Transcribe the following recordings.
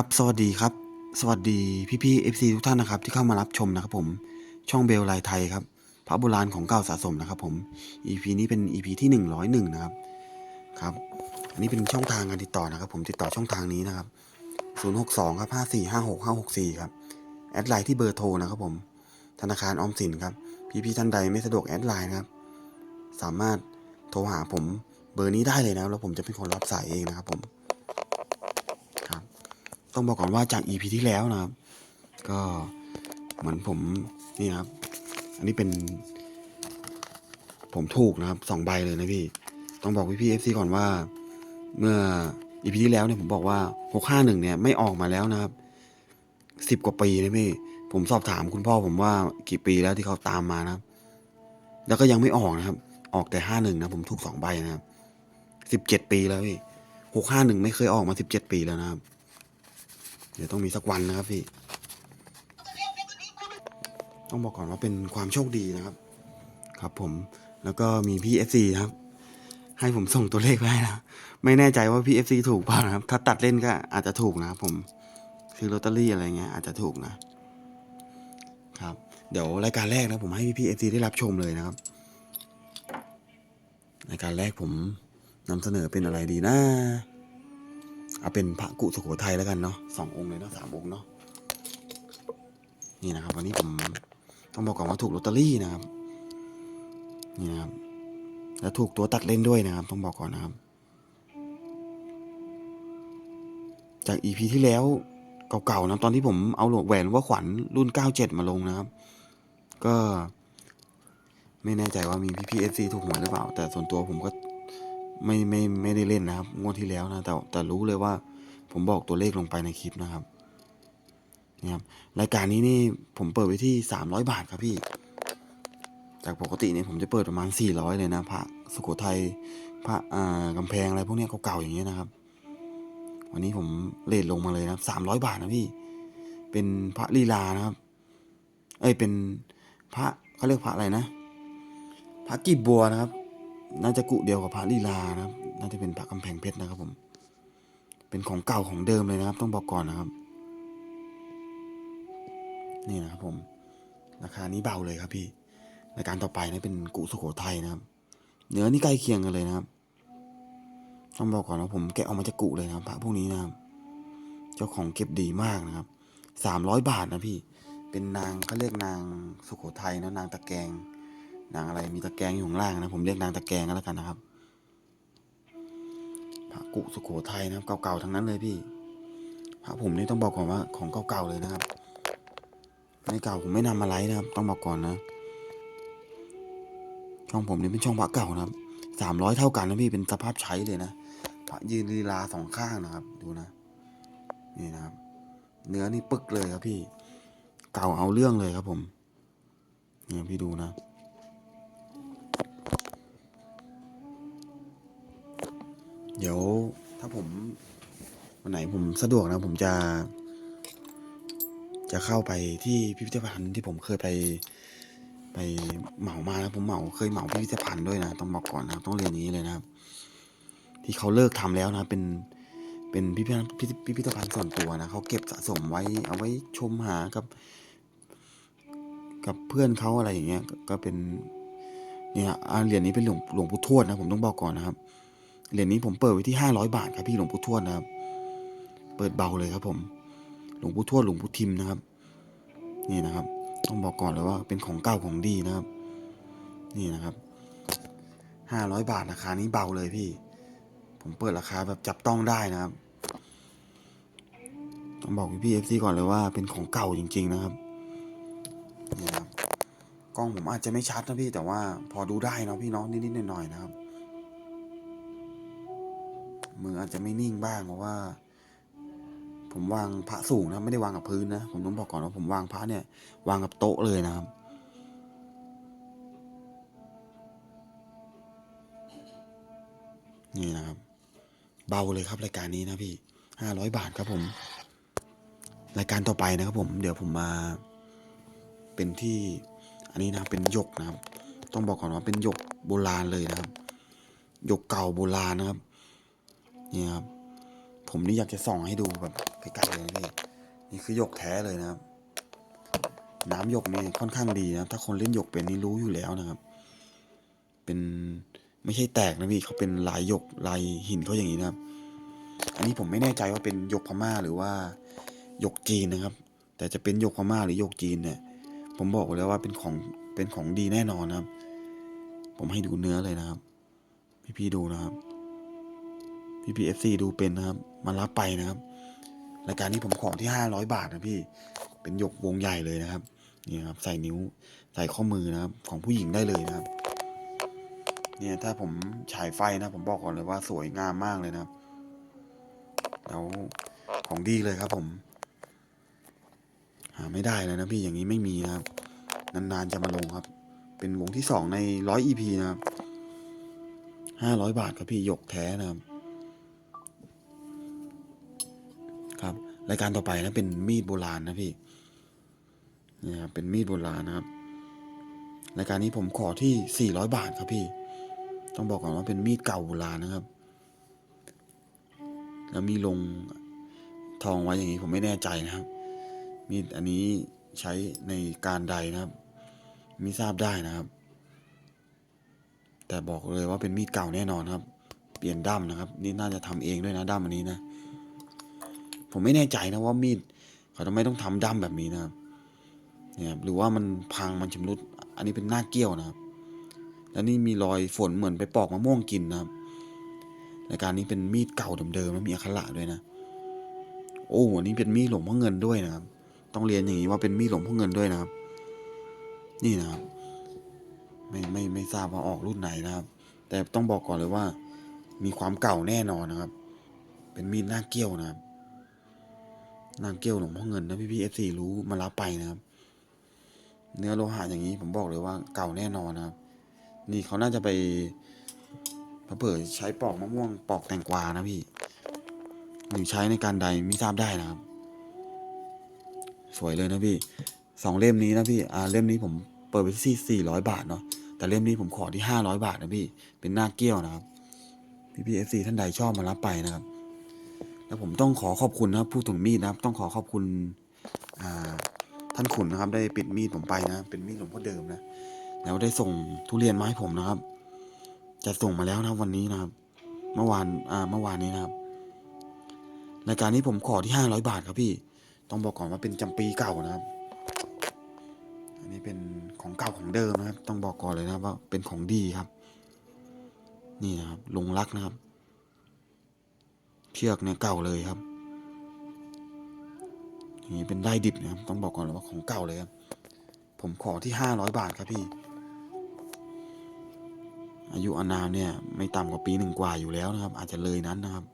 ครับสวัสดีครับ สวัสดีพี่พี่เอฟซีทุกท่านนะครับ ที่เข้ามารับชมนะครับ ผมช่องเบลไลไทยครับพระโบราณของเก่าสะสมนะครับ ผม EP นี้เป็น EP ที่ 101 นะครับครับ อันนี้เป็นช่องทางการติดต่อนะครับ ผมติดต่อช่องทางนี้นะครับ 062ครับ5456564ครับแอดไลน์ที่เบอร์โทรนะครับ ผม ธนาคารออมสินครับ พี่พี่ท่านใดไม่สะดวกแอดไลน์นะครับสามารถโทรหาผมเบอร์นี้ได้เลยนะครับแล้วผมจะเป็นคนรับสายเองนะครับผม ต้องบอกก่อนว่าจาก EP ที่แล้วนะครับ ก็เหมือนผมนี่ครับ อันนี้เป็น ผมถูกนะครับสองใบเลยนะพี่ ต้องบอกพี่พี่เอฟซีก่อนว่า เมื่อ EP ที่แล้วเนี่ยผมบอกว่าหกห้าหนึ่งเนี่ยไม่ออกมาแล้วนะครับสิบกว่าปีนะพี่ ผมสอบถามคุณพ่อผมว่ากี่ปีแล้วที่เขาตามมานะครับ แล้วก็ยังไม่ออกนะครับ ออกแต่ห้าหนึ่งนะผมถูกสองใบนะครับสิบเจ็ดปีแล้วพี่หกห้าหนึ่งไม่เคยออกมาสิบเจ็ดปีแล้วนะครับ เดี๋ยวต้องมีสักวันนะครับพี่ ต้องบอกก่อนว่าเป็นความโชคดีนะครับ ครับผมแล้วก็มีพี่เอฟซีครับ ให้ผมส่งตัวเลขไปให้นะ ไม่แน่ใจว่าพี่เอฟซีถูกเปล่านะครับ ถ้าตัดเล่นก็อาจจะถูกนะครับผมซื้อลอตเตอรี่อะไรเงี้ยอาจจะถูกนะ ครับ เดี๋ยวรายการแรกนะผมให้พี่พี่เอฟซีได้รับชมเลยนะครับรายการแรกผมนำเสนอเป็นอะไรดีนะ เอาเป็นพระกุสุโขทัยแล้วกันเนาะสององค์เลยเนาะสามองค์เนาะนี่นะครับ วันนี้ผมต้องบอกก่อนว่าถูกลอตเตอรี่นะครับนี่นะครับแล้วถูกตัวตัดเล่นด้วยนะครับ ต้องบอกก่อนนะครับ จากอีพีที่แล้วเก่าๆนะตอนที่ผมเอาหลวงแหวนว่าขวัญรุ่น 97 มาลงนะครับ ก็ไม่แน่ใจว่ามีพี่พีเอฟซีถูกหวยหรือเปล่า แต่ส่วนตัวผมก็ ไม่ไม่ไม่ได้เล่นนะครับ งวดที่แล้วนะแต่แต่รู้เลยว่า ผมบอกตัวเลขลงไปในคลิปนะครับนี่ครับรายการนี้นี่ผมเปิดไว้ที่300บาทครับพี่ จากปกติเนี่ยผมจะเปิดประมาณ400เลยนะพระสุโขทัยพระอ่ากำแพงอะไรพวกเนี้ยเก่าๆอย่างเงี้ยนะครับ วันนี้ผมเลทลงมาเลยนะครับ300บาทนะพี่ เป็นพระลีลานะครับ เอ้ยเป็นพระเขาเรียกพระอะไรนะพระกีบบัวนะครับ น่าจะกุเดียวกับพระลีลานะครับ น่าจะเป็นพระกำแพงเพชรนะครับผม เป็นของเก่าของเดิมเลยนะครับ ต้องบอกก่อนนะครับ นี่นะครับผม ราคานี้เบาเลยครับพี่รายการต่อไปนะเป็นกุสุโขทัยนะครับ เนื้อนี่ใกล้เคียงกันเลยนะครับ ต้องบอกก่อนว่าผมแกะออกมาจากกุเลยนะครับพระพวกนี้นะครับ เจ้าของเก็บดีมากนะครับสามร้อยบาทนะพี่ เป็นนางเขาเรียกนางสุโขทัยนะนางตะแกง นางอะไรมีตะแกรงอยู่ข้างล่างนะผมเรียกนางตะแกรงก็แล้วกันนะครับพระกุสุโขทัยนะครับเก่าๆทั้งนั้นเลยพี่พระผมนี่ต้องบอกก่อนว่าของเก่าๆเลยนะครับไม่เก่าผมไม่นำมาไลฟ์นะครับ ต้องบอกก่อนนะช่องผมนี่เป็นช่องพระเก่านะครับสามร้อยเท่ากันนะพี่เป็นสภาพใช้เลยนะพระยืนลีลาสองข้างนะครับ ดูนะ นี่นะครับ เนื้อนี่ปึกเลยครับพี่ เก่าเอาเรื่องเลยครับผมเนี่ยพี่ดูนะ เดี๋ยวถ้าผมวันไหนผมสะดวกนะผมจะ จะเข้าไปที่พิพิธภัณฑ์ที่ผมเคยไป ไปเหมามานะผมเหมาเคยเหมาพิพิธภัณฑ์ด้วยนะต้องบอกก่อนนะต้องเรียนนี้เลยนะครับ ที่เขาเลิกทำแล้วนะ เป็นเป็นพิพิธพิพิพิพิธภัณฑ์ส่วนตัวนะเขาเก็บสะสมไว้เอาไว้ชมหากับ กับเพื่อนเขาอะไรอย่างเงี้ย ก็เป็นเนี่ยอาเหรียญนี้เป็นหลวงหลวงปู่ทวดนะผมต้องบอกก่อนนะครับ เหรียญนี้ผมเปิดไว้ที่ห้าร้อยบาทครับพี่หลวงปู่ทวดนะครับ เปิดเบาเลยครับผม หลวงปู่ทวดหลวงปู่ทิมนะครับ นี่นะครับ ต้องบอกก่อนเลยว่าเป็นของเก่าของดีนะครับ นี่นะครับห้าร้อยบาทราคานี้เบาเลยพี่ ผมเปิดราคาแบบจับต้องได้นะครับ ต้องบอกพี่เอฟซีก่อนเลยว่าเป็นของเก่าจริง ๆ นะครับ นี่นะครับกล้องผมอาจจะไม่ชัดนะพี่แต่ว่าพอดูได้เนาะพี่เน้องนิดๆหน่อยๆนะครับ มืออาจจะไม่นิ่งบ้างเพราะว่า ผมวางพระสูงนะไม่ได้วางกับพื้นนะผมต้องบอกก่อนว่าผมวางพระเนี่ย วางกับโต๊ะเลยนะครับนี่นะครับ เบาเลยครับรายการนี้นะพี่ห้าร้อยบาทครับผม รายการต่อไปนะครับผม เดี๋ยวผมมาเป็นที่อันนี้นะเป็นหยกนะครับ ต้องบอกก่อนว่าเป็นหยกโบราณเลยนะครับหยกเก่าโบราณนะครับ นี่ครับผมนี่อยากจะส่องให้ดูแบบไกลๆเลยนะพี่นี่คือหยกแท้เลยนะครับ น้ำหยกนี่ค่อนข้างดีนะถ้าคนเล่นหยกเป็นนี่รู้อยู่แล้วนะครับ เป็นไม่ใช่แตกนะพี่เขาเป็นลายหยกลายหินเขาอย่างนี้นะครับ อันนี้ผมไม่แน่ใจว่าเป็นหยกพม่าหรือว่าหยกจีนนะครับ แต่จะเป็นหยกพม่าหรือหยกจีนเนี่ย ผมบอกแล้วว่าเป็นของเป็นของดีแน่นอนนะครับ ผมให้ดูเนื้อเลยนะครับ พี่ๆดูนะครับ พี่พีเอฟซีดูเป็นนะครับ มารับไปนะครับรายการนี้ผมขอที่ห้าร้อยบาทนะพี่เป็นหยกวงใหญ่เลยนะครับนี่ครับใส่นิ้วใส่ข้อมือนะครับ ของผู้หญิงได้เลยนะครับ เนี่ยถ้าผมฉายไฟนะ ผมบอกก่อนเลยว่าสวยงามมากเลยนะครับ แล้วของดีเลยครับ ผม หาไม่ได้เลยนะพี่อย่างนี้ไม่มีนะครับ นานๆจะมาลงครับ เป็นวงที่สองในร้อยอีพีนะครับห้าร้อยบาทครับพี่หยกแท้นะครับ รายการต่อไปนะเป็นมีดโบราณนะพี่เนี่ยครับเป็นมีดโบราณนะครับรายการนี้ผมขอที่สี่ร้อยบาทครับพี่ ต้องบอกก่อนว่าเป็นมีดเก่าโบราณนะครับ แล้วมีลงทองไว้อย่างนี้ผมไม่แน่ใจนะครับ มีดอันนี้ใช้ในการใดนะครับไม่ทราบได้นะครับ แต่บอกเลยว่าเป็นมีดเก่าแน่นอนครับ เปลี่ยนด้ามนะครับ นี่น่าจะทำเองด้วยนะด้ามอันนี้นะ ผมไม่แน่ใจนะว่ามีดเขาทำไมต้องทำด้ามแบบนี้นะครับเนี่ยหรือว่ามันพังมันชำรุด อันนี้เป็นหน้าเกี้ยวนะครับ แล้วนี่มีรอยฝนเหมือนไปปอกมะม่วงกินนะครับรายการนี้เป็นมีดเก่าเดิมๆแล้วมีอักขระด้วยนะ โอ้อันนี้เป็นมีดหลวงพ่อเงินด้วยนะครับ ต้องเรียนอย่างนี้ว่าเป็นมีดหลวงพ่อเงินด้วยนะครับ นี่นะครับ ไม่ไม่ไม่ทราบว่าออกรุ่นไหนนะครับ แต่ต้องบอกก่อนเลยว่า มีความเก่าแน่นอนนะครับ เป็นมีดหน้าเกี้ยวนะครับ น้าเกี้ยวหลวงพ่อเงินนะพี่พี่เอฟซีรู้มารับไปนะครับ เนื้อโลหะอย่างนี้ผมบอกเลยว่าเก่าแน่นอนนะครับ นี่เขาน่าจะไปเผื่อใช้ปอกมะม่วงปอกแตงกวานะพี่หรือใช้ในการใดไม่ทราบได้นะครับ สวยเลยนะพี่สองเล่มนี้นะพี่อ่าเล่มนี้ผมเปิดไปที่สี่ร้อยบาทเนาะแต่เล่มนี้ผมขอที่ห้าร้อยบาทนะพี่เป็นหน้าเกี้ยวนะครับพี่พีเอฟซีท่านใดชอบมารับไปนะครับ แล้วผมต้องขอขอบคุณนะครับผู้ถึงมีดนะครับ ต้องขอขอบคุณท่านขุนนะครับ ได้ปิดมีดผมไปนะ เป็นมีดหลวงพ่อเดิมนะ แล้วได้ส่งทุเรียนมาให้ผมนะครับ จะส่งมาแล้วนะวันนี้นะครับ เมื่อวานอ่าเมื่อวานนี้นะครับรายการนี้ผมขอที่ห้าร้อยบาทครับพี่ ต้องบอกก่อนว่าเป็นจำปีเก่านะครับ อันนี้เป็นของเก่าของเดิมนะครับ ต้องบอกก่อนเลยนะว่าเป็นของดีครับ นี่นะครับลงรักนะครับ เชือกเนี่ยเก่าเลยครับนี้เป็นได้ดิบนะครับต้องบอกก่อนเลยว่าของเก่าเลยครับ ผมขอที่ห้าร้อยบาทครับพี่ อายุอานามเนี่ยไม่ต่ำกว่าปีหนึ่งกว่าอยู่แล้วนะครับ อาจจะเลยนั้นนะครับ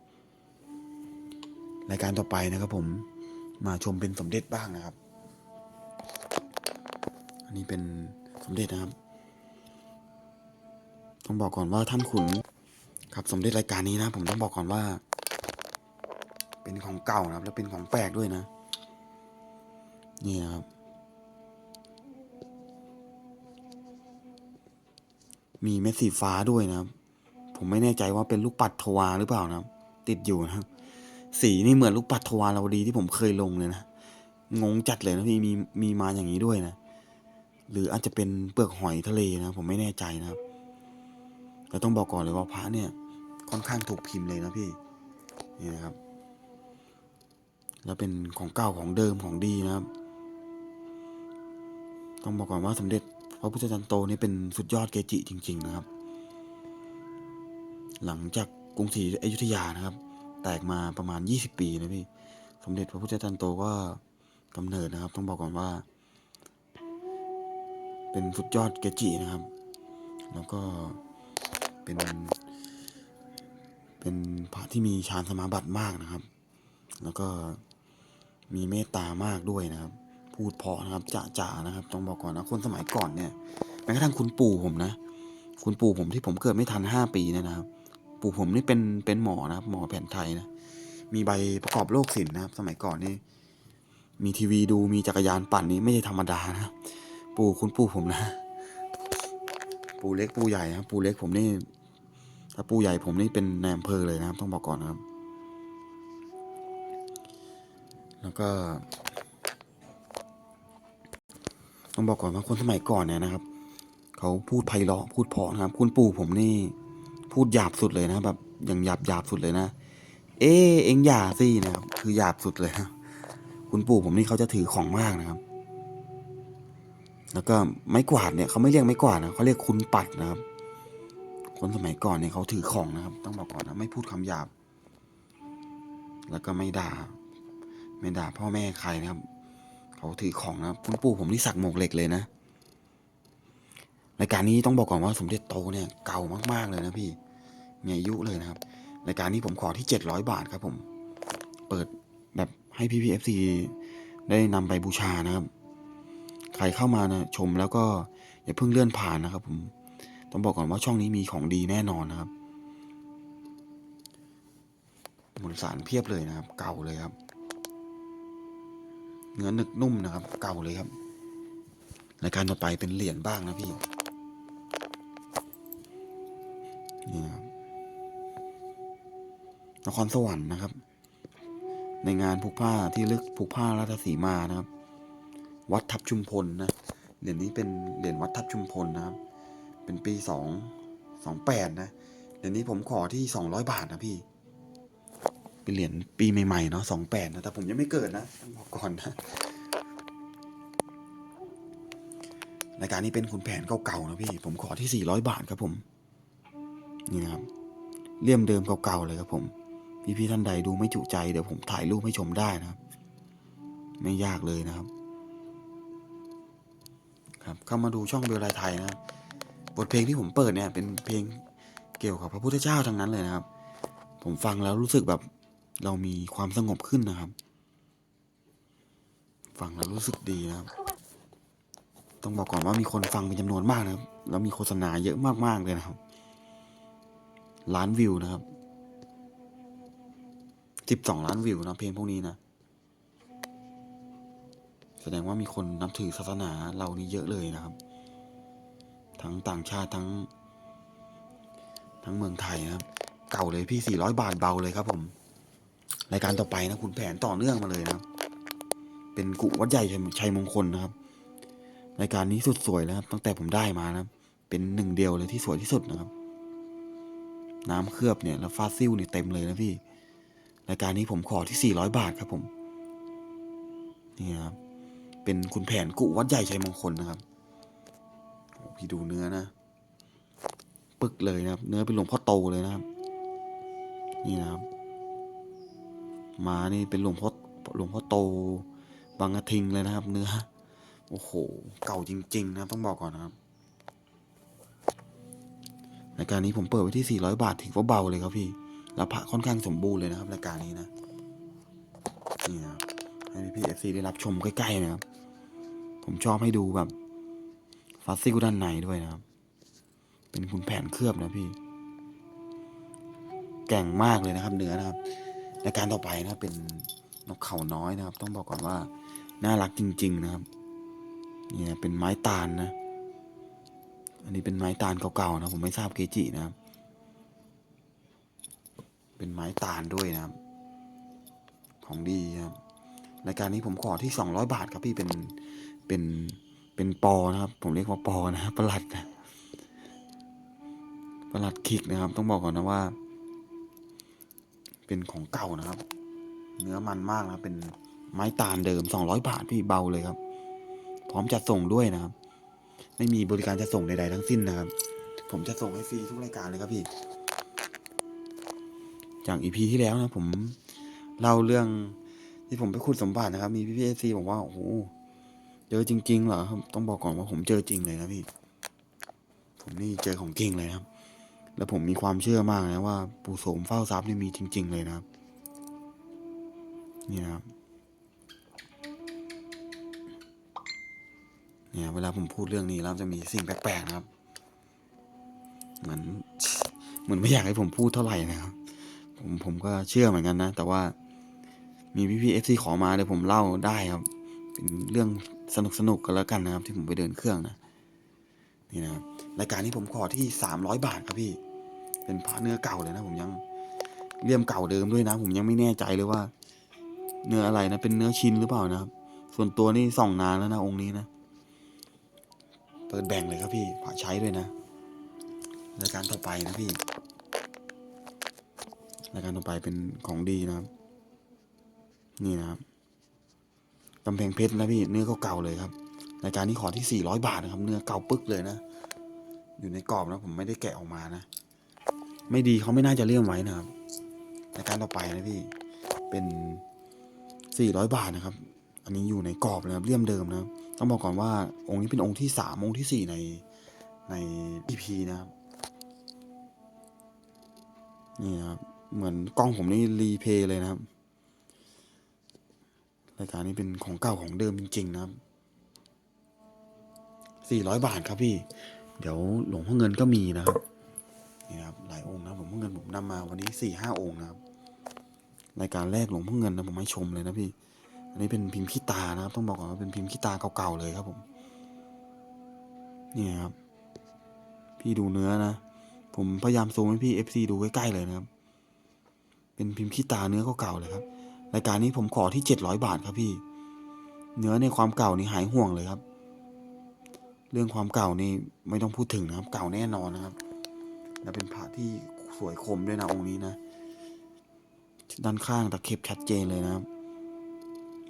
รายการต่อไปนะครับ ผมมาชมเป็นสมเด็จบ้างนะครับ อันนี้เป็นสมเด็จนะครับ ต้องบอกก่อนว่าท่านขุนครับสมเด็จรายการนี้นะ ผมต้องบอกก่อนว่า เป็นของเก่านะครับ แล้วเป็นของแปลกด้วยนะ นี่นะครับ มีเม็ดสีฟ้าด้วยนะครับ ผมไม่แน่ใจว่าเป็นลูกปัดทวาหรือเปล่านะครับ ติดอยู่นะครับ สีนี่เหมือนลูกปัดทวาราวดีที่ผมเคยลงเลยนะงงจัดเลยนะพี่มีมีมาอย่างนี้ด้วยนะหรืออาจจะเป็นเปลือกหอยทะเลนะผมไม่แน่ใจนะครับแต่ต้องบอกก่อนเลยว่าพระเนี่ยค่อนข้างถูกพิมพ์เลยนะพี่นี่นะครับ แล้วเป็นของเก่าของเดิมของดีนะครับ ต้องบอกก่อนว่าสมเด็จพระพุทธจารย์โตนี่เป็นสุดยอดเกจิจริง ๆ นะครับ หลังจากกรุงศรีอยุธยานะครับ แตกมาประมาณ 20 ปีนะพี่สมเด็จพระพุทธจารย์โตก็กำเนิดนะครับ ต้องบอกก่อนว่า เป็นสุดยอดเกจินะครับ แล้วก็เป็น เป็นพระที่มีฌานสมาบัติมากนะครับ แล้วก็ มีเมตตามากด้วยนะครับ พูดเพาะนะครับจะจ่านะครับ ต้องบอกก่อนนะคนสมัยก่อนเนี่ยแม้กระทั่งคุณปู่ผมนะ คุณปู่ผมที่ผมเกิดไม่ทันห้าปีเนยนะครับ ปู่ผมนี่เป็นเป็นหมอนะครับ หมอแผนไทยนะมีใบประกอบโรคศิลป์นะครับ สมัยก่อนนี่มีทีวีดูมีจักรยานปั่นนี่ไม่ใช่ธรรมดานะปู่คุณปู่ผมนะ ปู่เล็กปู่ใหญ่นะครับปู่เล็กผมนี่ถ้าปู่ใหญ่ผมนี่เป็นนายอำเภอเลยนะครับ ต้องบอกก่อนนะครับ แล้วก็ ต้องบอกก่อนว่าคนสมัยก่อนเนี่ยนะครับ เขาพูดไพเราะพูดเพาะนะครับ คุณปู่ผมนี่ พูดหยาบสุดเลยนะแบบอย่างหยาบหยาบสุดเลยนะ เอ๊เอ็งอย่าสินะครับคือหยาบสุดเลยนะคุณปู่ผมนี่เขาจะถือของมากนะครับ แล้วก็ไม้กวาดเนี่ยเขาไม่เรียกไม้กวาดนะเขาเรียกคุณปัดนะครับ คนสมัยก่อนเนี่ยเขาถือของนะครับ ต้องบอกก่อนนะไม่พูดคำหยาบ แล้วก็ไม่ด่า ไม่ด่าพ่อแม่ใครนะครับ เขาถือของนะคุณปู่ผมนี่สักหมวกเหล็กเลยนะรายการนี้ต้องบอกก่อนว่าสมเด็จโตเนี่ยเก่ามาก ๆ เลยนะพี่ มีอายุเลยนะครับรายการนี้ผมขอที่เจ็ดร้อยบาทครับผม เปิดแบบให้พี่พีเอฟซีได้นำไปบูชานะครับ ใครเข้ามานะชมแล้วก็อย่าเพิ่งเลื่อนผ่านนะครับ ผม ต้องบอกก่อนว่าช่องนี้มีของดีแน่นอนนะครับมวลสารเพียบเลยนะครับ เก่าเลยครับ เนื้อหนึกนุ่มนะครับ เก่าเลยครับรายการต่อไปเป็นเหรียญบ้างนะพี่นี่นะครับนครสวรรค์นะครับ ในงานผูกผ้าที่ลึกผูกผ้าราชสีมานะครับ วัดทับชุมพลนะเหรียญนี้เป็นเหรียญวัดทับชุมพลนะครับ เป็นปีสองสองแปดนะเหรียญนี้ผมขอที่สองร้อยบาทนะพี่ เป็นเหรียญปีใหม่ๆเนาะสองแปดนะ แต่ผมยังไม่เกิดนะบอกก่อนนะรายการนี้เป็นคุณแผนเก่าๆนะพี่ ผมขอที่สี่ร้อยบาทครับผม นี่นะครับเลี่ยมเดิมเก่าๆเลยครับผม พี่ๆท่านใดดูไม่จุใจเดี๋ยวผมถ่ายรูปให้ชมได้นะครับ ไม่ยากเลยนะครับ ครับเข้ามาดูช่องเบลไลไทยนะครับบทเพลงที่ผมเปิดเนี่ยเป็นเพลงเกี่ยวกับพระพุทธเจ้าทั้งนั้นเลยนะครับ ผมฟังแล้วรู้สึกแบบ เรามีความสงบขึ้นนะครับ ฟังแล้วรู้สึกดีนะครับ ต้องบอกก่อนว่ามีคนฟังเป็นจำนวนมากนะครับ แล้วมีโฆษณาเยอะมากๆเลยนะครับ ล้านวิวนะครับสิบสองล้านวิวนะเพลงพวกนี้นะ แสดงว่ามีคนนับถือศาสนาเรานี่เยอะเลยนะครับ ทั้งต่างชาติทั้ง ทั้งเมืองไทยนะครับ เก่าเลยพี่สี่ร้อยบาทเบาเลยครับผม รายการต่อไปนะคุณแผนต่อเนื่องมาเลยนะเป็นกุวัดใหญ่ชัยมงคลนะครับ รายการนี้สุดสวยนะครับ ตั้งแต่ผมได้มานะเป็นหนึ่งเดียวเลยที่สวยที่สุดนะครับ น้ำเคลือบเนี่ยแล้วฟาซิลเนี่ยเต็มเลยนะพี่ รายการนี้ผมขอที่400บาทครับผมนี่ครับเป็นคุณแผนกุวัดใหญ่ชัยมงคลนะครับโอ้พี่ดูเนื้อนะปึกเลยนะครับ เนื้อเป็นหลวงพ่อโตเลยนะครับ นี่นะครับ มานี่เป็นหลวงพ่อหลวงพ่อโตบางกระทิงเลยนะครับ เนื้อโอ้โห เก่าจริง ๆ นะครับต้องบอกก่อนนะครับรายการนี้ผมเปิดไว้ที่ 400 บาทถือว่าเบาเลยครับพี่แล้วพระค่อนข้างสมบูรณ์เลยนะครับรายการนี้นะนี่นะให้พี่เอฟซีได้รับชมใกล้ๆนะครับ ผมชอบให้ดูแบบฟาสซิลด้านในด้วยนะครับ เป็นคุณแผนเคลือบนะพี่ แก่งมากเลยนะครับ เนื้อนะครับ รายการต่อไปนะเป็นนกเขาน้อยนะครับ ต้องบอกก่อนว่า น่ารักจริง ๆ นะครับนี่นะเป็นไม้ตาลนะ อันนี้เป็นไม้ตาลเก่าๆนะผมไม่ทราบเกจินะครับ เป็นไม้ตาลด้วยนะครับ ของดีครับรายการนี้ผมขอที่สองร้อยบาทครับพี่เป็นเป็นเป็นปอนะครับ ผมเรียกว่าปอนะครับประหลัดนะประหลัดขิกนะครับ ต้องบอกก่อนนะว่า เป็นของเก่านะครับ เนื้อมันมากนะเป็นไม้ตาลเดิมสองร้อยบาทพี่เบาเลยครับ พร้อมจัดส่งด้วยนะครับ ไม่มีบริการจะส่งใดๆทั้งสิ้นนะครับ ผมจะส่งให้ฟรีทุกรายการเลยครับพี่ จากอีพีที่แล้วนะ ผมเล่าเรื่องที่ผมไปขุดสมบัตินะครับ มีพี่พีเอซีบอกว่าโอ้โหเจอจริงๆเหรอครับต้องบอกก่อนว่าผมเจอจริงเลยนะพี่ ผมนี่เจอของจริงเลยครับ แล้วผมมีความเชื่อมากนะว่า ปู่โสมเฝ้าทรัพย์นี่มีจริง ๆ เลยนะครับ นี่นะครับเนี่ยเวลาผมพูดเรื่องนี้แล้วจะมีสิ่งแปลกๆนะครับ เหมือนเหมือนไม่อยากให้ผมพูดเท่าไหร่นะครับผมผมก็เชื่อเหมือนกันนะ แต่ว่ามีพี่พีเอฟซีขอมาเดี๋ยวผมเล่าได้ครับเป็นเรื่องสนุกสนุกๆกันแล้วกันนะครับ ที่ผมไปเดินเครื่องนะนี่นะครับรายการนี้ผมขอที่สามร้อยบาทครับพี่ เป็นพระเนื้อเก่าเลยนะผมยังเลี่ยมเก่าเดิมด้วยนะ ผมยังไม่แน่ใจเลยว่า เนื้ออะไรนะ เป็นเนื้อชิ้นหรือเปล่านะครับ ส่วนตัวนี่ส่องนานแล้วนะองค์นี้นะ เปิดแบ่งเลยครับพี่ผ่าใช้ด้วยนะรายการต่อไปนะพี่รายการต่อไปเป็นของดีนะครับ นี่นะครับกำแพงเพชรนะพี่เนื้อก็เก่าเลยครับรายการนี้ขอที่400บาทนะครับ เนื้อเก่าปึ๊กเลยนะ อยู่ในกรอบนะผมไม่ได้แกะออกมานะ ไม่ดีเขาไม่น่าจะเลี่ยมไว้นะครับรายการต่อไปนะพี่เป็น400บาทนะครับ อันนี้อยู่ในกรอบนะครับเลี่ยมเดิมนะครับต้องบอกก่อนว่าองค์นี้เป็นองค์ที่สามองค์ที่สี่ในใน EP นะครับนี่ครับเหมือนกล้องผมนี่รีเพย์เลยนะครับรายการนี้เป็นของเก่าของเดิมจริง ๆ นะครับ400 บาทครับพี่ เดี๋ยวหลวงพ่อเงินก็มีนะครับ นี่นะครับหลายองค์นะหลวงพ่อเงินผมนำมาวันนี้สี่ห้าองค์นะครับรายการแรกหลวงพ่อเงินนะผมให้ชมเลยนะพี่ อันนี้เป็นพิมพ์ขี้ตานะครับ ต้องบอกก่อนว่าเป็นพิมพ์ขี้ตาเก่าๆเลยครับผมนี่ครับ พี่ดูเนื้อนะผมพยายามซูมให้พี่เอฟซีดูใกล้ๆเลยนะครับ เป็นพิมพ์ขี้ตาเนื้อเก่าๆเลยครับรายการนี้ผมขอที่เจ็ดร้อยบาทครับพี่ เนื้อในความเก่านี่หายห่วงเลยครับ เรื่องความเก่านี่ไม่ต้องพูดถึงนะครับ เก่าแน่นอนนะครับ และเป็นพระที่สวยคมด้วยนะองค์นี้นะ ด้านข้างตะเข็บชัดเจนเลยนะครับ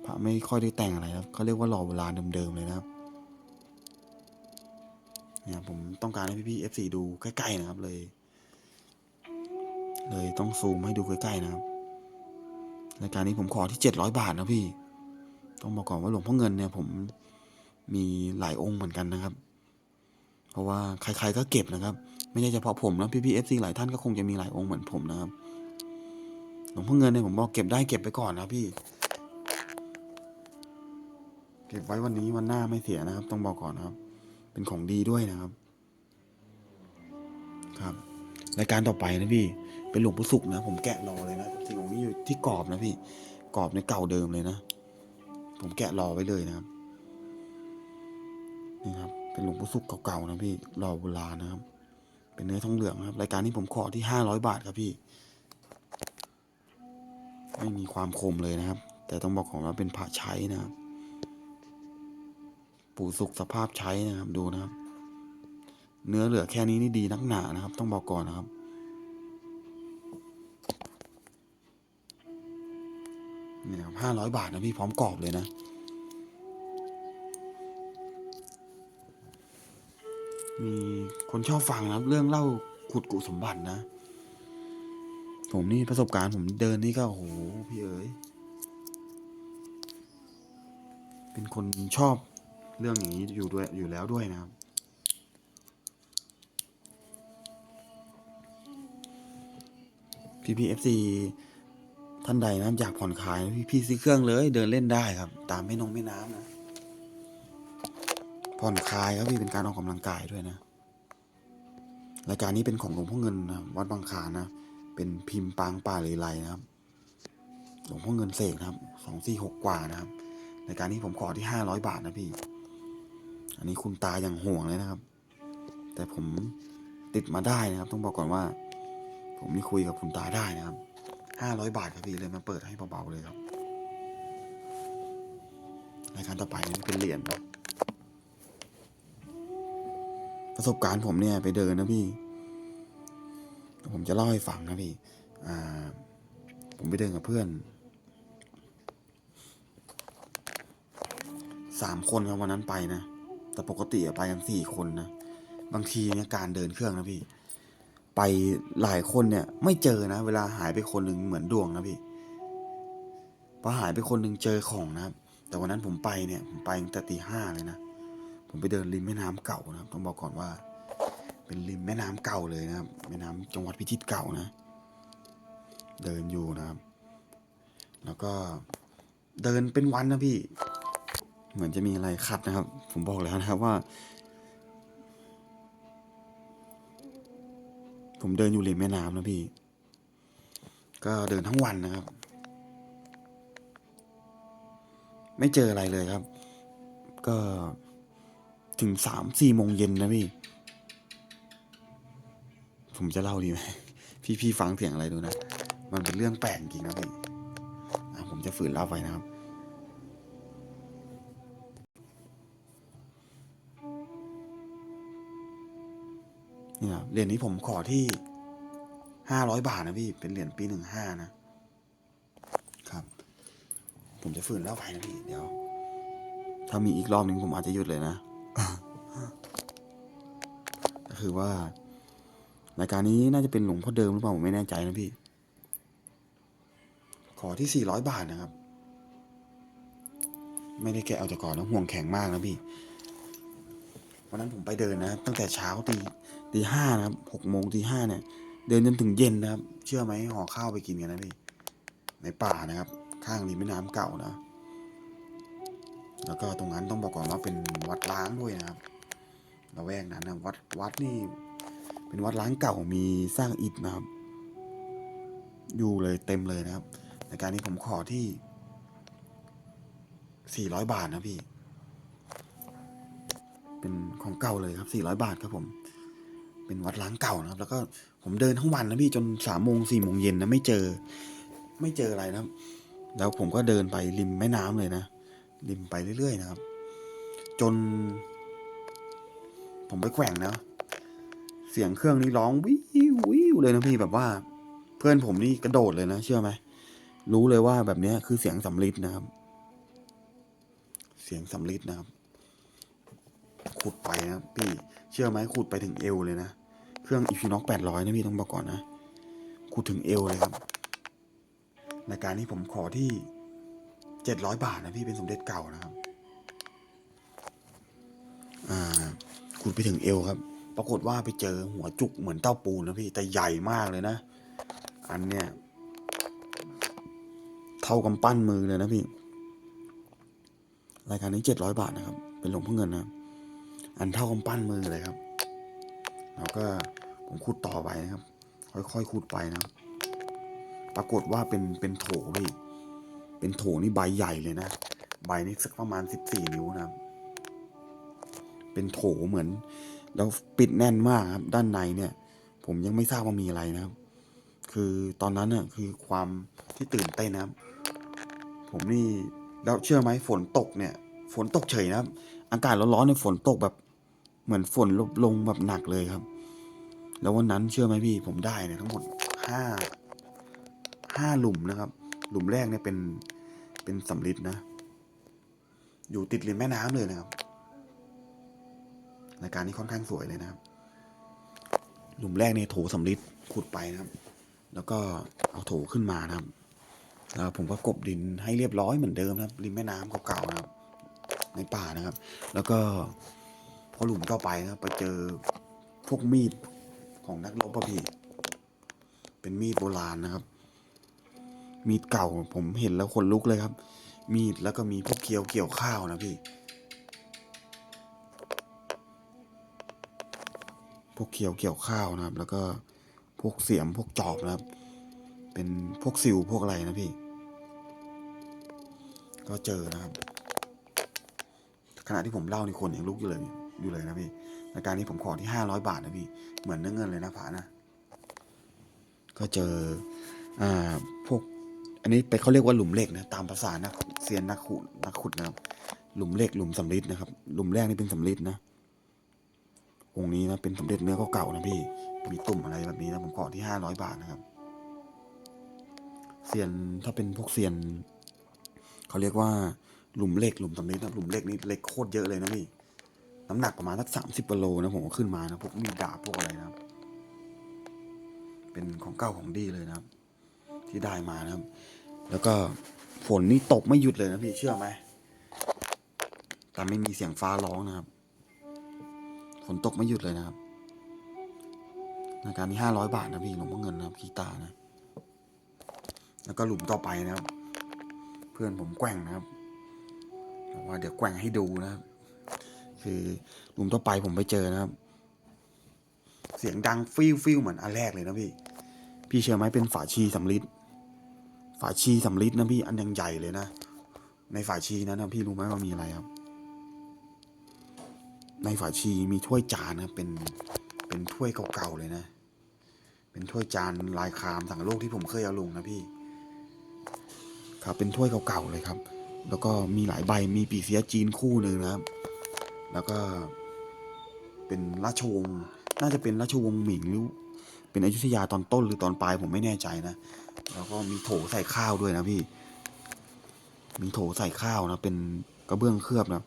พระไม่ค่อยได้แต่งอะไรนะครับเขาเรียกว่าหล่อโบราณเดิมๆเลยนะครับเนี่ยผมต้องการให้พี่ๆ FC ดูใกล้ๆนะครับเลย เลยต้องซูมให้ดูใกล้ๆนะครับรายการนี้ผมขอที่เจ็ดร้อยบาทนะพี่ ต้องบอกก่อนว่าหลวงพ่อเงินเนี่ย ผมมีหลายองค์เหมือนกันนะครับ เพราะว่าใครๆก็เก็บนะครับ ไม่ใช่เฉพาะผมนะพี่ๆ FC หลายท่านก็คงจะมีหลายองค์เหมือนผมนะครับหลวงพ่อเงินเนี่ยผมบอกเก็บได้เก็บไปก่อนนะพี่ เก็บไว้วันนี้วันหน้าไม่เสียนะครับ ต้องบอกก่อนนะครับ เป็นของดีด้วยนะครับ ครับรายการต่อไปนะพี่ เป็นหลวงปู่สุขนะ ผมแกะรอเลยนะสิ่งของนี้อยู่ที่กรอบนะพี่กรอบในเก่าเดิมเลยนะ ผมแกะรอไว้เลยนะครับนี่ครับ เป็นหลวงปู่สุขเก่าๆนะพี่รอโบราณนะครับ เป็นเนื้อทองเหลืองครับ รายการนี้ผมขอที่ห้าร้อยบาทครับพี่ ไม่มีความคมเลยนะครับ แต่ต้องบอกของว่าเป็นผ่าใช้นะครับ ปูสุกสภาพใช้นะครับดูนะครับ เนื้อเหลือแค่นี้นี่ดีนักหนานะครับ ต้องบอกก่อนนะครับเนี่นะครับห้าร้อยบาทนะพี่พร้อมกรอบเลยนะ มีคนชอบฟังนะเรื่องเล่าขุดกุสมบัตินะ ผมนี่ประสบการณ์ผมเดินนี่ก็โหพี่เอ๋ยเป็นคนชอบเรื่องอย่างนี้อยู่ด้วยอยู่แล้วด้วยนะครับ พี่พีเอฟซีท่านใดนะอยากผ่อนคลายพี่พี่ซื้อเครื่องเลย เดินเล่นได้ครับ ตามแม่นงแม่น้ำนะ ผ่อนคลายครับพี่เป็นการออกกำลังกายด้วยนะ รายการนี้เป็นของหลวงพ่อเงินนะวัดบางคลานนะ เป็นพิมพ์ปางป่าเลไลนะครับ หลวงพ่อเงินเสกนะครับสองสี่หกกว่านะครับ รายการนี้ผมขอที่ห้าร้อยบาทนะพี่ อันนี้คุณตาอย่างห่วงเลยนะครับ แต่ผมติดมาได้นะครับ ต้องบอกก่อนว่า ผมนี่คุยกับคุณตาได้นะครับห้าร้อยบาทครับพี่เลยมาเปิดให้เบาๆเลยครับรายการต่อไปนี่เป็นเหรียญครับ ประสบการณ์ผมเนี่ยไปเดินนะพี่ ผมจะเล่าให้ฟังนะพี่ผมไปเดินกับเพื่อนสามคนครับวันนั้นไปนะ แต่ปกติไปกันสี่คนนะ บางทีเนี่ยการเดินเครื่องนะพี่ ไปหลายคนเนี่ย ไม่เจอนะ เวลาหายไปคนหนึ่งเหมือนดวงนะพี่พอหายไปคนหนึ่งเจอของนะครับแต่วันนั้นผมไปเนี่ย ผมไปตั้งแต่ตีห้าเลยนะ ผมไปเดินริมแม่น้ำเก่านะครับ ต้องบอกก่อนว่า เป็นริมแม่น้ำเก่าเลยนะครับ แม่น้ำจังหวัดพิจิตรเก่านะ เดินอยู่นะครับ แล้วก็เดินเป็นวันนะพี่ เหมือนจะมีอะไรขัดนะครับ ผมบอกแล้วนะครับว่า ผมเดินอยู่ริมแม่น้ำนะพี่ ก็เดินทั้งวันนะครับ ไม่เจออะไรเลยครับ ก็ ถึงสามสี่โมงเย็นนะพี่ ผมจะเล่าดีไหมพี่พี่ฟังเสียงอะไรดูนะ มันเป็นเรื่องแปลกจริงนะพี่ผมจะฝืนเล่าไปนะครับเนี่ยเหรียญนี้ผมขอที่ห้าร้อยบาทนะพี่ เป็นเหรียญปีหนึ่งห้านะ ครับ ผมจะฝืนเล่าไปนะพี่ เดี๋ยว ถ้ามีอีกรอบหนึ่งผมอาจจะหยุดเลยนะ ก็คือว่ารายการนี้น่าจะเป็นหลวงพ่อเดิมหรือเปล่าผมไม่แน่ใจนะพี่ ขอที่สี่ร้อยบาทนะครับ ไม่ได้แกะเอาจากก่อนนะห่วงแข็งมากนะพี่วันนั้นผมไปเดินนะตั้งแต่เช้าตีตีห้านะครับหกโมงตีห้าเนี่ย เดินจนถึงเย็นนะครับ เชื่อไหมห่อข้าวไปกินกันนะพี่ในป่านะครับ ข้างริมแม่น้ำเก่านะ แล้วก็ตรงนั้นต้องบอกก่อนว่าเป็นวัดล้างด้วยนะครับ ละแวกนั้นนะวัดวัดนี่ เป็นวัดล้างเก่ามีสร้างอิฐนะครับ อยู่เลยเต็มเลยนะครับในการนี้ผมขอที่สี่ร้อยบาทนะพี่ เป็นของเก่าเลยครับสี่ร้อยบาทครับผม เป็นวัดล้างเก่านะครับ แล้วก็ผมเดินทั้งวันนะพี่จนสามโมงสี่โมงเย็นนะไม่เจอ ไม่เจออะไรนะครับ แล้วผมก็เดินไปริมแม่น้ำเลยนะริมไปเรื่อยๆนะครับ จน ผมไปแกว่งนะ เสียงเครื่องนี้ร้องวิววิวเลยนะพี่แบบว่า เพื่อนผมนี่กระโดดเลยนะ เชื่อไหมรู้เลยว่าแบบนี้คือเสียงสำลิดนะครับ เสียงสำลิดนะครับ ขุดไปนะพี่ เชื่อไหมขุดไปถึงเอวเลยนะ เครื่องอีพีน็อกแปดร้อยนะพี่ต้องบอกก่อนนะ ขุดถึงเอวเลยครับ ในการนี้ผมขอที่เจ็ดร้อยบาทนะพี่เป็นสมเด็จเก่านะครับ อ่า ขุดไปถึงเอวครับ ปรากฏว่าไปเจอหัวจุกเหมือนเต้าปูนนะพี่แต่ใหญ่มากเลยนะ อันเนี้ยเท่ากำปั้นมือเลยนะพี่ รายการนี้เจ็ดร้อยบาทนะครับ เป็นหลวงพ่อเงินนะอันเท่ากำปั้นมือเลยครับแล้วก็ผมขุดต่อไปนะครับ ค่อยๆขุดไปนะครับปรากฏว่าเป็นเป็นโถพี่ เป็นโถนี่ใบใหญ่เลยนะ ใบนี่สักประมาณสิบสี่นิ้วนะครับ เป็นโถเหมือน แล้วปิดแน่นมากครับ ด้านในเนี่ย ผมยังไม่ทราบว่ามีอะไรนะครับ คือตอนนั้นน่ะคือความที่ตื่นเต้นนะครับ ผมนี่แล้วเชื่อไหมฝนตกเนี่ย ฝนตกเฉยนะครับ อากาศร้อนๆในยฝนตกแบบ เหมือนฝนลลงแบบหนักเลยครับ แล้ววันนั้นเชื่อไหมพี่ ผมได้เนี่ยทั้งหมดห้าห้าหลุมนะครับ หลุมแรกเนี่ยเป็นเป็นสำลิดนะ อยู่ติดริมแม่น้ำเลยนะครับ รายการนี้ค่อนข้างสวยเลยนะครับ หลุมแรกเนี่ยโถสำลิดขุดไปนะครับ แล้วก็เอาโถขึ้นมานะครับ แล้วผมก็กบดินให้เรียบร้อยเหมือนเดิมนะครับ ริมแม่น้ำเก่าๆนะครับ ในป่านะครับ แล้วก็พอหลุมต่อไปนะครับไปเจอพวกมีดของนักรบอะพี่เป็นมีดโบราณนะครับ มีดเก่าผมเห็นแล้วขนลุกเลยครับ มีดแล้วก็มีพวกเคียวเกี่ยวข้าวนะพี่ พวกเคียวเกี่ยวข้าวนะครับ แล้วก็พวกเสียมพวกจอบนะครับ เป็นพวกซิวพวกอะไรนะพี่ ก็เจอนะครับ ขณะที่ผมเล่านี่คนยังลุกอยู่เลยอยู่เลยนะพี่รายการนี้ผมขอที่ห้าร้อยบาทนะพี่ เหมือนเนื้อเงินเลยนะผานะ ก็เจออ่าพวก อันนี้ไปเขาเรียกว่าหลุมเหล็กนะ ตามภาษานักเซียนนักขุดนักขุดนะครับ หลุมเหล็กหลุมสำริดนะครับ หลุมแรกนี่เป็นสำริดนะ องค์นี้นะเป็นสมเด็จเนื้อเก่าๆนะพี่ มีตุ่มอะไรแบบนี้นะผมขอที่ห้าร้อยบาทนะครับเซียนถ้าเป็นพวกเซียนเขาเรียกว่าหลุมเหล็กหลุมสำริดนะหลุมเหล็กนี่เหล็กโคตรเยอะเลยนะพี่น้ำหนักประมาณสักสามสิบกิโลนะผมก็ขึ้นมานะพวกมีดาบพวกอะไรนะครับ เป็นของเก่าของดีเลยนะครับ ที่ได้มานะครับ แล้วก็ฝนนี่ตกไม่หยุดเลยนะพี่เชื่อไหมแต่ไม่มีเสียงฟ้าร้องนะครับ ฝนตกไม่หยุดเลยนะครับในการนี้ห้าร้อยบาทนะพี่หลวงพ่อเงินนะครับกีตานะ แล้วก็หลุมต่อไปนะครับ เพื่อนผมแกว่งนะครับว่าเดี๋ยวแกว่งให้ดูนะครับ คือหลุมต่อไปผมไปเจอนะครับ เสียงดังฟิวฟิวเหมือนอันแรกเลยนะพี่ พี่เชื่อไหมเป็นฝาชีสำลิดฝาชีสำลิดนะพี่อันยังใหญ่เลยนะ ในฝาชีนั้นนะพี่รู้ไหมว่ามีอะไรครับ ในฝาชีมีถ้วยจานนะเป็นเป็นถ้วยเก่าๆเลยนะ เป็นถ้วยจานลายครามสังโลกที่ผมเคยเอาลงนะพี่ ครับเป็นถ้วยเก่าๆเลยครับ แล้วก็มีหลายใบมีปีเสียจีนคู่หนึ่งนะครับ แล้วก็เป็นราชวงศ์น่าจะเป็นราชวงศ์หมิงหรือเป็นอยุธยาตอนต้นหรือตอนปลายผมไม่แน่ใจนะแล้วก็มีโถใส่ข้าวด้วยนะพี่ มีโถใส่ข้าวนะเป็นกระเบื้องเคลือบนะ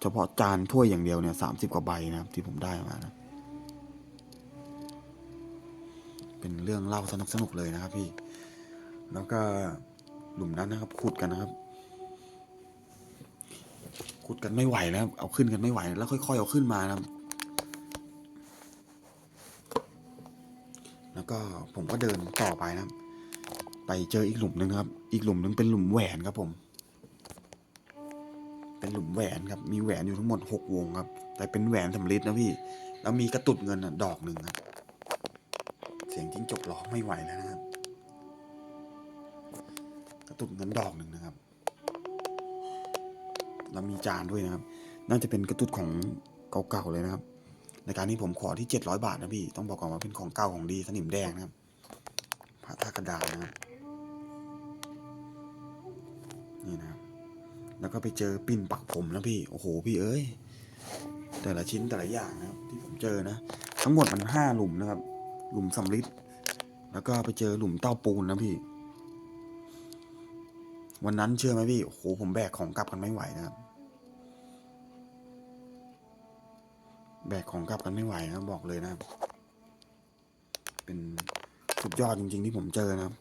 เฉพาะจานถ้วยอย่างเดียวเนี่ยสามสิบกว่าใบนะครับที่ผมได้มานะเป็นเรื่องเล่าสนุกสนุกๆเลยนะครับพี่ แล้วก็หลุมนั้นนะครับขุดกันนะครับ ขุดกันไม่ไหวแล้วเอาขึ้นกันไม่ไหว แล้วค่อยๆเอาขึ้นมานะแล้วก็ผมก็เดินต่อไปนะ ไปเจออีกหลุมหนึ่งครับ อีกหลุมหนึ่งเป็นหลุมแหวนครับผม เป็นหลุมแหวนครับ มีแหวนอยู่ทั้งหมดหกวงครับ แต่เป็นแหวนสำริดนะพี่ แล้วมีกระตุดเงินอะดอกหนึ่งครับ เสียงจิ้งจกร้องไม่ไหวแล้วนะครับ กระตุดเงินดอกหนึ่งนะครับ แล้วมีจานด้วยนะครับ น่าจะเป็นกระตุดของเก่าๆเลยนะครับ ในการนี้ผมขอที่เจ็ดร้อยบาทนะพี่ ต้องบอกก่อนว่าเป็นของเก่าของดีสนิมแดงนะครับพระท่ากระดานนะครับ นี่นะครับ แล้วก็ไปเจอปิ่นปักผมนะพี่โอ้โหพี่เอ้ย แต่ละชิ้นแต่ละอย่างนะครับ ที่ผมเจอนะ ทั้งหมดมันห้าหลุมนะครับ หลุมสำริดแล้วก็ไปเจอหลุมเต้าปูนนะพี่ วันนั้นเชื่อไหมพี่โอ้โหผมแบกของกลับกันไม่ไหวนะครับ แบกของกลับกันไม่ไหวนะบอกเลยนะครับ เป็นสุดยอดจริง ๆ ที่ผมเจอนะครับ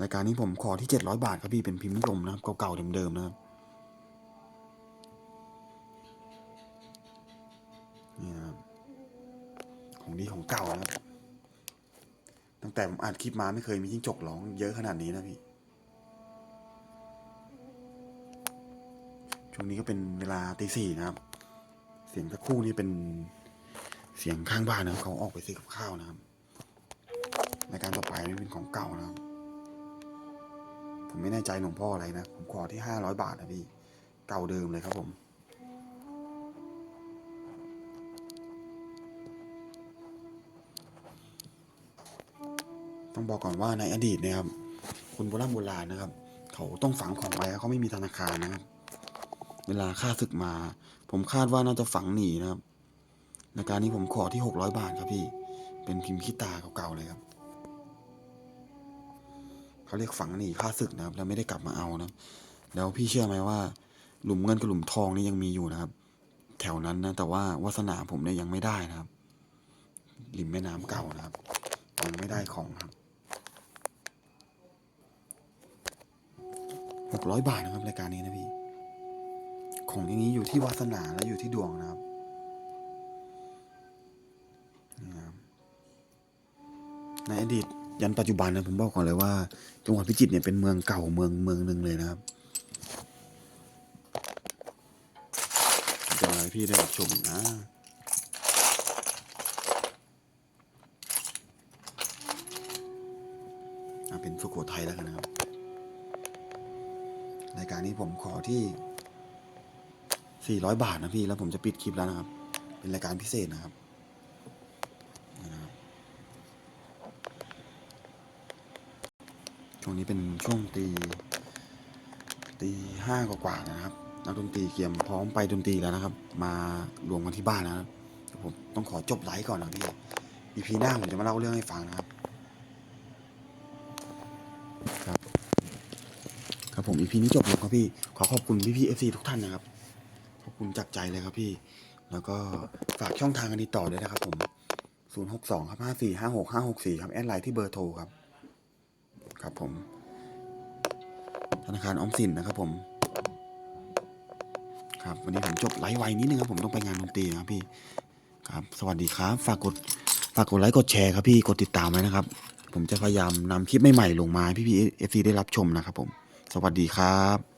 รายการนี้ผมขอที่เจ็ดร้อยบาทครับพี่เป็นพิมพ์นิยมนะครับเก่าๆเดิมๆนะครับนี่นะครับของดีของเก่านะครับตั้งแต่ผมอ่านคลิปมาไม่เคยมีจิ้งจกร้องเยอะขนาดนี้นะพี่ช่วงนี้ก็เป็นเวลาตีสี่นะครับ เสียงสักครู่นี้เป็นเสียงข้างบ้านนะครับเขาออกไปซื้อกับข้าวนะครับรายการต่อไปนี่เป็นของเก่านะครับ ผมไม่แน่ใจหลวงพ่ออะไรนะ ผมขอที่ห้าร้อยบาทนะพี่ เก่าเดิมเลยครับผม ต้องบอกก่อนว่าในอดีตนะครับ คนโบราณโบราณนะครับ เขาต้องฝังของไว้เขาไม่มีธนาคารนะครับ เวลาค่าศึกมา ผมคาดว่าน่าจะฝังหนีนะครับในการนี้ผมขอที่หกร้อยบาทครับพี่ เป็นพิมพ์ขี้ตาเก่าๆเลยครับ เขาเรียกฝังหนีค่าศึกนะครับ แล้วไม่ได้กลับมาเอานะ แล้วพี่เชื่อไหมว่า หลุมเงินกับหลุมทองนี่ยังมีอยู่นะครับ แถวนั้นนะแต่ว่าวาสนาผมเนี่ยยังไม่ได้นะครับริมแม่น้ำเก่านะครับยังไม่ได้ของครับหกร้อยบาทนะครับรายการนี้นะพี่ ของอย่างนี้อยู่ที่วาสนาและอยู่ที่ดวงนะครับนะครับในอดีต ยันปัจจุบันนะผมบอกก่อนเลยว่า จังหวัดพิจิตรเนี่ยเป็นเมืองเก่าเมืองเมืองหนึ่งเลยนะครับจะให้พี่ได้ชมนะเอาเป็นสุโขทัยแล้วกันนะครับรายการนี้ผมขอที่ 400 บาทนะพี่แล้วผมจะปิดคลิปแล้วนะครับ เป็นรายการพิเศษนะครับนี่นะครับ ช่วงนี้เป็นช่วงตีตีห้ากว่าๆนะครับนักดนตรีเกียมพร้อมไปดนตรีแล้วนะครับ มารวมกันที่บ้านนะครับผมต้องขอจบไลฟ์ก่อนนะพี่อีพีหน้าผมจะมาเล่าเรื่องให้ฟังนะครับ ครับ ครับผมอีพีนี้จบแล้วครับพี่ ขอขอบคุณพี่พี่เอฟซีทุกท่านนะครับ ขอบคุณจากใจเลยครับพี่ แล้วก็ฝากช่องทางกันติดต่อด้วยนะครับผม 062ครับ5456 564 ครับ แอดไลน์ที่เบอร์โทรครับ ครับผม ธนาคารออมสินนะครับผม ครับ วันนี้ผมจบไลฟ์ไวนิดนึงครับผมต้องไปงานดนตรีนะครับพี่ ครับ สวัสดีครับ ฝากกด ฝากกดไลค์ กดแชร์ครับพี่ กดติดตามไว้นะครับ ผมจะพยายามนำคลิปใหม่ๆลงมาให้พี่พี่เอฟซีได้รับชมนะครับผม สวัสดีครับ